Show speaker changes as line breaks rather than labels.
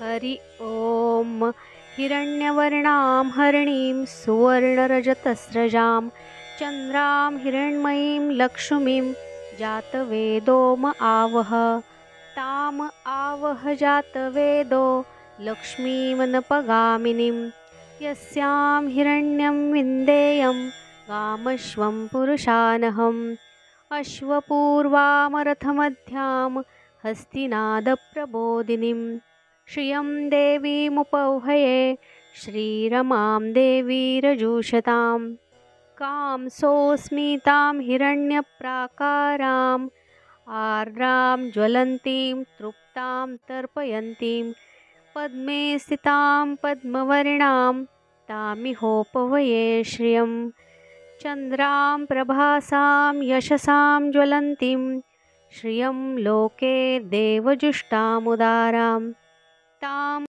हरि ॐ हिरण्यवर्णां हरिणीं सुवर्णरजतस्रजां चन्द्रां हिरण्मयीं लक्ष्मीं जातवेदोम आवह। ताम आवह जातवेदो लक्ष्मीमनपगामिनीं यस्यां हिरण्यं विन्देयं गामश्वं पुरुषानहम्। अश्वपूर्वामरथमध्यां हस्तिनादप्रबोधिनीं श्रियं देवीमुपौहये श्रीरमां देवीरजूषतां कां सोऽस्मितां हिरण्यप्राकाराम्, आर्द्रां ज्वलन्तीं, तृप्तां तर्पयन्तीं, पद्मे स्थितां पद्मवर्णां तामिहोपवये श्रियं। चन्द्रां प्रभासां यशसां ज्वलन्तीं, श्रियं लोके देवजुष्टामुदारां 점